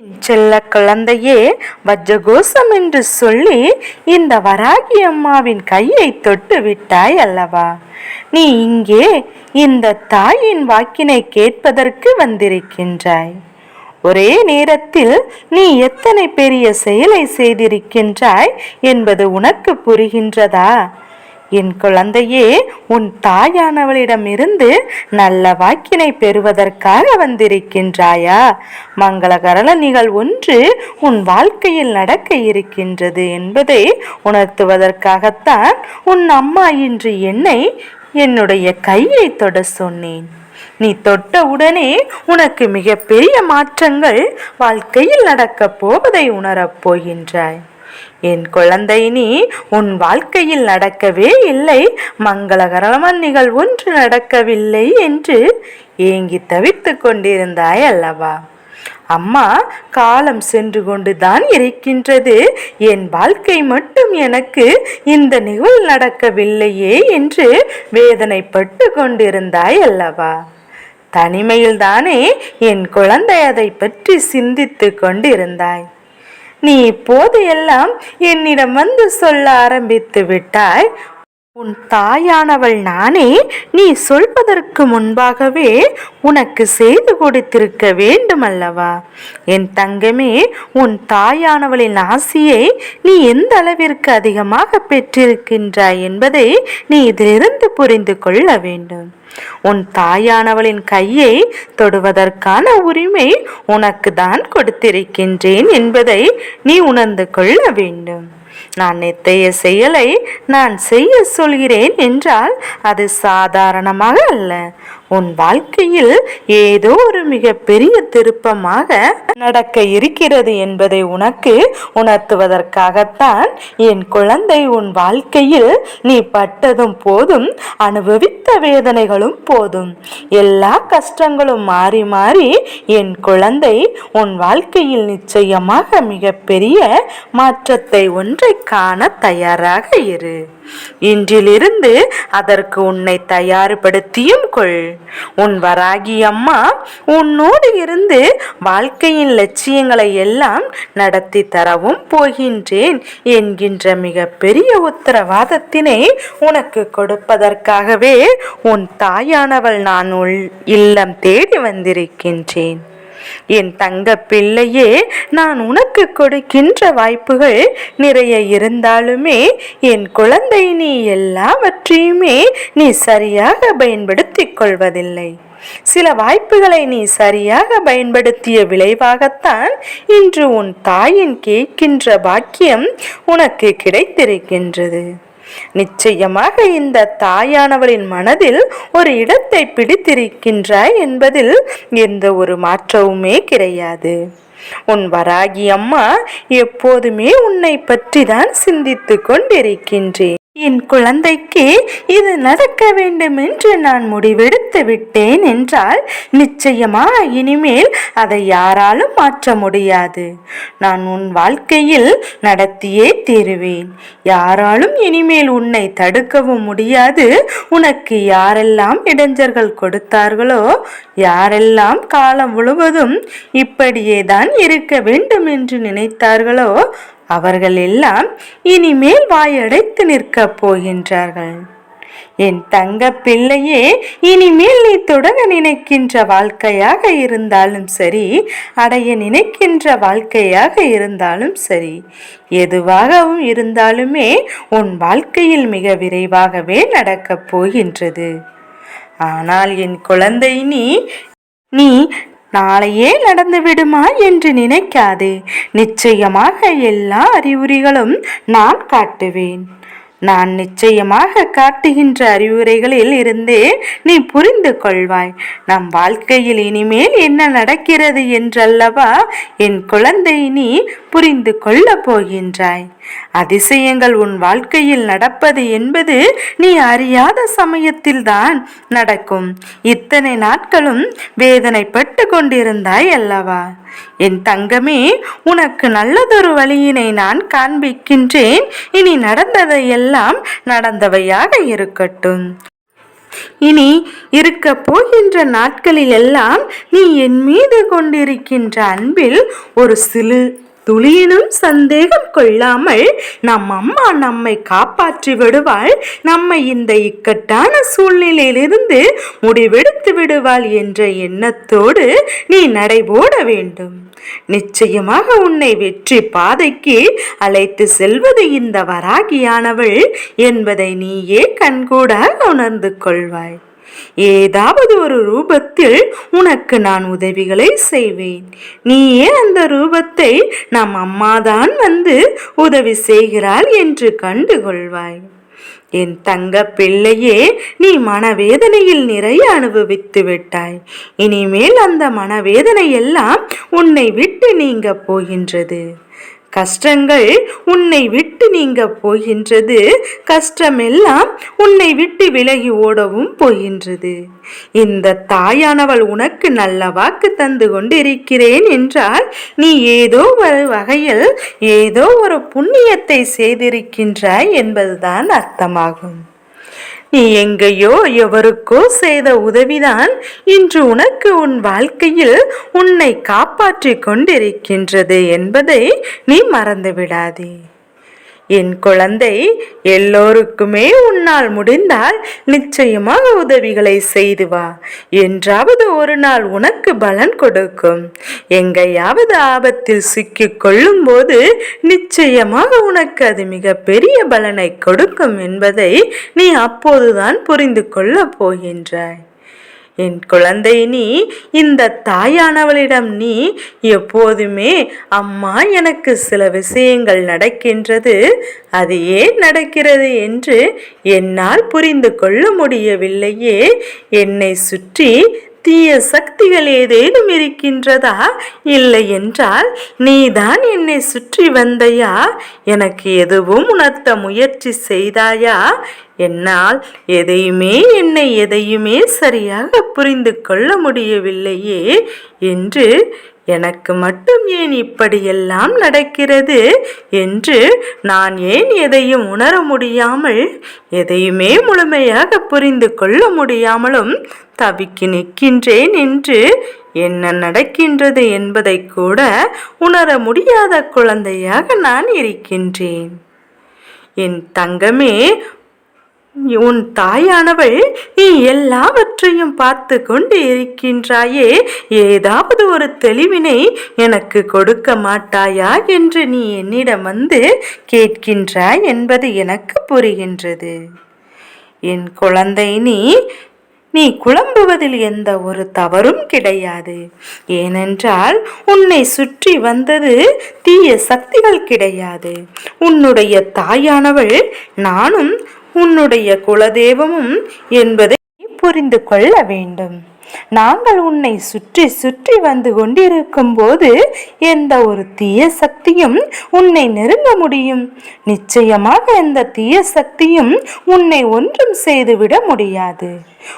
செல்ல குழந்தையே வஜ்ஜகோசம் என்று சொல்லி இந்த வராகி அம்மாவின் கையை தொட்டு விட்டாய் அல்லவா? நீ இங்கே இந்த தாயின் வாக்கினை கேட்பதற்கு வந்திருக்கின்றாய். ஒரே நேரத்தில் நீ எத்தனை பெரிய செயலை செய்திருக்கின்றாய் என்பது உனக்கு புரிகின்றதா? என் குழந்தையே உன் தாயானவளிடமிருந்து நல்ல வாக்கினை பெறுவதற்காக வந்திருக்கின்றாயா? மங்களகரள நிகழ் ஒன்று உன் வாழ்க்கையில் நடக்க இருக்கின்றது என்பதை உணர்த்துவதற்காகத்தான் உன் அம்மா இன்று என்னை என்னுடைய கையை தொட சொன்னேன். நீ தொட்ட உடனே உனக்கு மிகப்பெரிய மாற்றங்கள் வாழ்க்கையில் நடக்கப் போவதை உணரப் போகின்றாய். என் குழந்தை நீ உன் வாழ்க்கையில் நடக்கவே இல்லை. மங்களகரமான நிகழ்வொன்று நடக்கவில்லை என்று ஏங்கி தவித்து கொண்டிருந்தாய் அல்லவா? அம்மா காலம் சென்று கொண்டுதான் இருக்கின்றது. என் வாழ்க்கை மட்டும் எனக்கு இந்த நிகழ்வு நடக்கவில்லையே என்று வேதனைப்பட்டு கொண்டிருந்தாய் அல்லவா? தனிமையில்தானே என் குழந்தை அதை பற்றி சிந்தித்து கொண்டிருந்தாய். நீ இப்போது எல்லாம் என்னிடம் வந்து சொல்ல ஆரம்பித்து விட்டாய். உன் தாயானவள் நானே நீ சொல்வதற்கு முன்பாகவே உனக்கு செய்து கொடுத்திருக்க வேண்டுமல்லவா? என் தங்கமே உன் தாயானவளின் ஆசியை நீ எந்த அளவிற்கு அதிகமாக பெற்றிருக்கின்றாய் என்பதை நீ இதிலிருந்து புரிந்து கொள்ள வேண்டும். உன் தாயானவளின் கையை தொடுவதற்கான உரிமை உனக்கு தான் கொடுத்திருக்கின்றேன் என்பதை நீ உணர்ந்து கொள்ள வேண்டும். நான் எத்தைய செயலை நான் செய்ய சொல்கிறேன் என்றால் அது சாதாரணமாக அல்ல. உன் வாழ்க்கையில் ஏதோ ஒரு மிக பெரிய திருப்பமாக நடக்க இருக்கிறது என்பதை உனக்கு உணர்த்துவதற்காகத்தான் என் குழந்தை உன் வாழ்க்கையில் நீ பட்டதும் போதும் அனுபவித்த வேதனைகளும் போதும். எல்லா கஷ்டங்களும் மாறி மாறி என் குழந்தை உன் வாழ்க்கையில் நிச்சயமாக மிக பெரிய மாற்றத்தை ஒன்றை காண தயாராக இரு. இன்றிலிருந்து அதற்கு உன்னை தயார்படுத்தியும் கொள். உன் வராகி அம்மா உன்னோடு இருந்து வாழ்க்கையின் லட்சியங்களை எல்லாம் நடத்தி தரவும் போகின்றேன் என்கின்ற மிக பெரிய உத்தரவாதத்தினை உனக்கு கொடுப்பதற்காகவே உன் தாயானவள் நான் உள் இல்லம் தேடி வந்திருக்கின்றேன். என் தங்க பிள்ளையே நான் உனக்கு கொடுக்கின்ற வாய்ப்புகள் நிறைய இருந்தாலுமே என் குழந்தை நீ எல்லாவற்றையுமே நீ சரியாக பயன்படுத்திக் கொள்வதில்லை. சில வாய்ப்புகளை நீ சரியாக பயன்படுத்திய விளைவாகத்தான் இன்று உன் தாயின் கேட்கின்ற பாக்கியம் உனக்கு கிடைத்திருக்கின்றது. நிச்சயமாக இந்த தாயானவளின் மனதில் ஒரு இடத்தை பிடித்திருக்கின்றாய் என்பதில் எந்த ஒரு மாற்றமுமே கிடையாது. உன் வராகி அம்மா எப்போதுமே உன்னை பற்றி தான் சிந்தித்து கொண்டிருக்கின்றேன் என் குழந்தைக்கு இது நடக்க வேண்டும் என்று நான் முடிவெடுத்து விட்டேன் என்றால் நிச்சயமா இனிமேல் அதை யாராலும் மாற்ற முடியாது. நான் உன் வாழ்க்கையில் நடத்தியே தீருவேன். யாராலும் இனிமேல் உன்னை தடுக்கவும் முடியாது. உனக்கு யாரெல்லாம் இடைஞ்சர்கள் கொடுத்தார்களோ யாரெல்லாம் காலம் முழுவதும் இப்படியே தான் இருக்க வேண்டும் என்று நினைத்தார்களோ அவர்கள் எல்லாம் இனிமேல் வாயடைத்து நிற்கப் போகின்றார்கள். என் தங்க பிள்ளையே இனிமேல் நீ தொடங்க நினைக்கின்ற வாழ்க்கையாக இருந்தாலும் சரி அடைய நினைக்கின்ற வாழ்க்கையாக இருந்தாலும் சரி எதுவாகவும் இருந்தாலுமே உன் வாழ்க்கையில் மிக விரைவாகவே நடக்கப் போகின்றது. ஆனால் என் குழந்தை நீ நீ நாளையே நடந்து விடுமா என்று நினைக்காதே. நிச்சயமாக எல்லா அறிகுறிகளும் நான் காட்டுவேன். நான் நிச்சயமாக காட்டுகின்ற அறிவுரைகளில் இருந்தே நீ புரிந்து கொள்வாய். நம் வாழ்க்கையில் இனிமேல் என்ன நடக்கிறது என்றல்லவா என் குழந்தை நீ புரிந்து கொள்ளப் போகின்றாய். அதிசயங்கள் உன் வாழ்க்கையில் நடப்பது என்பது நீ அறியாத சமயத்தில்தான் நடக்கும். இத்தனை நாட்களும் வேதனைப்பட்டு கொண்டிருந்தாய் அல்லவா? என் தங்கமே உனக்கு நல்லதொரு வழியினை நான் காண்பிக்கின்றேன். இனி எல்லாம் நடந்தவையாக இருக்கட்டும். இனி இருக்க போகின்ற நாட்களில் எல்லாம் நீ என் மீது கொண்டிருக்கின்ற அன்பில் ஒரு சிறு துளியினும் சந்தேகம் கொள்ளாமல் நம் அம்மா நம்மை காப்பாற்றி விடுவாள். நம்மை இந்த இக்கட்டான சூழ்நிலையிலிருந்து முடிவெடுத்து விடுவாள் என்ற எண்ணத்தோடு நீ நடைபோட வேண்டும். நிச்சயமாக உன்னை வெற்றி பாதைக்கு அழைத்து செல்வது இந்த வராகியானவள் என்பதை நீயே கண்கூடாக உணர்ந்து கொள்வாய். ஏதாவது ஒரு ரூபத்தில் உனக்கு நான் உதவிகளை செய்வேன். நீயே அந்த ரூபத்தை நம் அம்மாதான் வந்து உதவி செய்கிறாள் என்று கண்டுகொள்வாய். என் தங்க பிள்ளையே நீ மனவேதனையில் நிறைய அனுபவித்து விட்டாய். இனிமேல் அந்த மனவேதனை எல்லாம் உன்னை விட்டு நீங்க போகின்றது. கஷ்டங்கள் உன்னை விட்டு நீங்க போகின்றது. கஷ்டமெல்லாம் உன்னை விட்டு விலகி ஓடவும் போகின்றது. இந்த தாயானவள் உனக்கு நல்ல வாக்கு தந்து கொண்டிருக்கிறேன் என்றால் நீ ஏதோ ஒரு வகையில் ஏதோ ஒரு புண்ணியத்தை செய்திருக்கின்றாய் என்பதுதான் அர்த்தமாகும். நீ எங்கேயோ எவருக்கோ செய்த உதவிதான் இன்று உனக்கு உன் வாழ்க்கையில் உன்னை காப்பாற்றிக் கொண்டிருக்கின்றது என்பதை நீ மறந்துவிடாதே. என் குழந்தை எல்லோருக்குமே உன்னால் முடிந்தால் நிச்சயமாக உதவிகளை செய்து வா. என்றாவது ஒரு நாள் உனக்கு பலன் கொடுக்கும். எங்கையாவது ஆபத்தில் சிக்கிக் கொள்ளும் போது நிச்சயமாக உனக்கு அது மிகப்பெரிய பலனை கொடுக்கும் என்பதை நீ அப்போதுதான் புரிந்து கொள்ளப் போகின்றாய். என் குழந்தை நீ இந்த தாயானவளிடம் நீ எப்போதுமே அம்மா எனக்கு சில விஷயங்கள் நடக்கின்றது அது ஏன் நடக்கிறது என்று என்னால் புரிந்து கொள்ள முடியவில்லையே. என்னை சுற்றி தீய சக்திகள் ஏதேனும் இருக்கின்றதா? இல்லை என்றால் நீதான் என்னை சுற்றி வந்தையா? எனக்கு எதுவும் உணர்த்த முயற்சி செய்தாயா? என்னால் எதையுமே என்னை எதையுமே சரியாக புரிந்து கொள்ள முடியவில்லையே என்று எனக்கு மட்டும் ஏன் இப்படியெல்லாம் நடக்கிறது? என்று நான் ஏன் எதையும் உணர முடியாமல் எதையுமே முழுமையாக புரிந்து கொள்ள முடியாமலும் தவிக்கி நிற்கின்றேன் என்று என்ன நடக்கின்றது என்பதை கூட உணர முடியாத குழந்தையாக நான் இருக்கின்றேன். என் தங்கமே உன் தாயானவள் நீ எல்லாவற்றையும் பார்த்து கொண்டு இருக்கின்றாயே. ஏதாவது ஒரு தெளிவினை எனக்கு கொடுக்க மாட்டாயா என்று நீ என்னிடம் வந்து கேட்கின்றாய் என்பது எனக்கு புரிகின்றது. என் குழந்தை நீ நீ குழம்புவதில் எந்த ஒரு தவறும் கிடையாது. ஏனென்றால் உன்னை சுற்றி வந்தது தீய சக்திகள் கிடையாது. உன்னுடைய தாயானவள் நானும் உன்னுடைய குலதெய்வமும் என்பதை புரிந்து கொள்ள வேண்டும். நாங்கள் உன்னை சுற்றி சுற்றி வந்து கொண்டிருக்கும் போது எந்த ஒரு தீய சக்தியும் உன்னை நெருங்க முடியும். நிச்சயமாக எந்த தீய சக்தியும் உன்னை ஒன்றும் செய்துவிட முடியாது.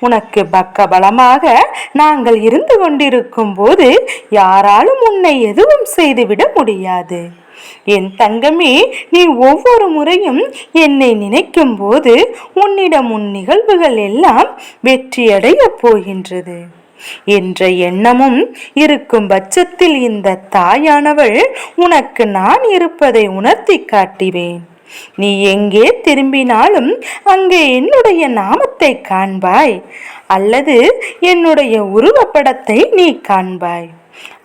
உனக்கு பக்க பலமாக நாங்கள் இருந்து கொண்டிருக்கும் போது யாராலும் உன்னை எதுவும் செய்துவிட முடியாது. என் தங்கமே நீ ஒவ்வொரு முறையும் என்னை நினைக்கும் போது உன்னிடம் உன் நிகழ்வுகள் எல்லாம் வெற்றியடைய போகின்றது. என்ற எண்ணமும் இருக்கும் பட்சத்தில் இந்த தாயானவள் உனக்கு நான் இருப்பதை உணர்த்தி காட்டுவேன். நீ எங்கே திரும்பினாலும் அங்கே என்னுடைய நாமத்தை காண்பாய் அல்லது என்னுடைய உருவப்படத்தை நீ காண்பாய்.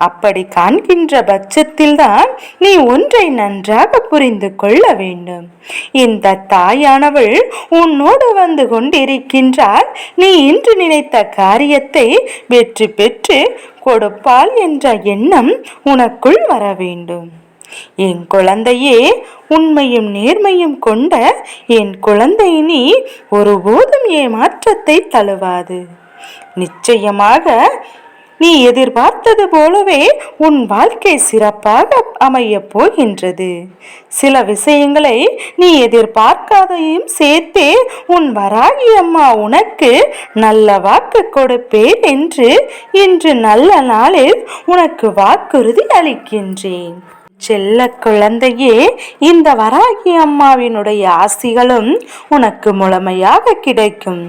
அப்படி காண்கின்ற பட்சத்தில்தான் நீ ஒன்றை நன்றாக புரிந்து கொள்ள வேண்டும். இந்த தாயானவள் உன்னோடு வந்து கொண்டிருக்கின்றால் நீ இன்று நினைத்த காரியத்தை வெற்றி பெற்று கொடுப்பாள் என்ற எண்ணம் உனக்குள் வர வேண்டும். என் குழந்தையே உண்மையும் நேர்மையும் கொண்ட என் குழந்தை நீ ஒருபோதும் ஏமாற்றத்தை தழுவாது. நிச்சயமாக நீ எதிர்பார்த்தது போலவே உன் வாழ்க்கை சிறப்பாக அமையப் போகின்றது. சில விஷயங்களை நீ எதிர்பார்க்காதையும் சேர்த்தே உன் வராகி அம்மா உனக்கு நல்ல வாக்கு கொடுப்பேன் என்று இன்று நல்ல நாளில் உனக்கு வாக்குறுதி அளிக்கின்றேன். செல்ல குழந்தையே இந்த வராகி அம்மாவினுடைய ஆசிகளும் உனக்கு முழுமையாக கிடைக்கும்.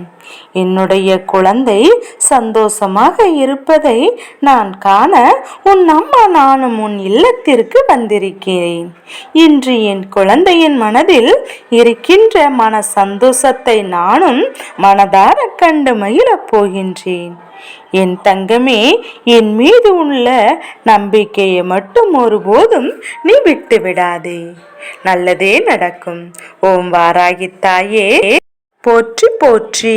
என்னுடைய குழந்தை சந்தோஷமாக இருப்பதை நான் காண உன் அம்மா நானும் உன் இல்லத்திற்கு வந்திருக்கிறேன். இன்று என் குழந்தையின் மனதில் இருக்கின்ற மன சந்தோஷத்தை நானும் மனதார கண்டு மகிழப் போகின்றேன். என் தங்கமே என் மீது உள்ள நம்பிக்கையை மட்டும் ஒருபோதும் நீ விட்டு விடாதே நல்லதே நடக்கும். ஓம் வாராகி தாயே போற்றி போற்றி.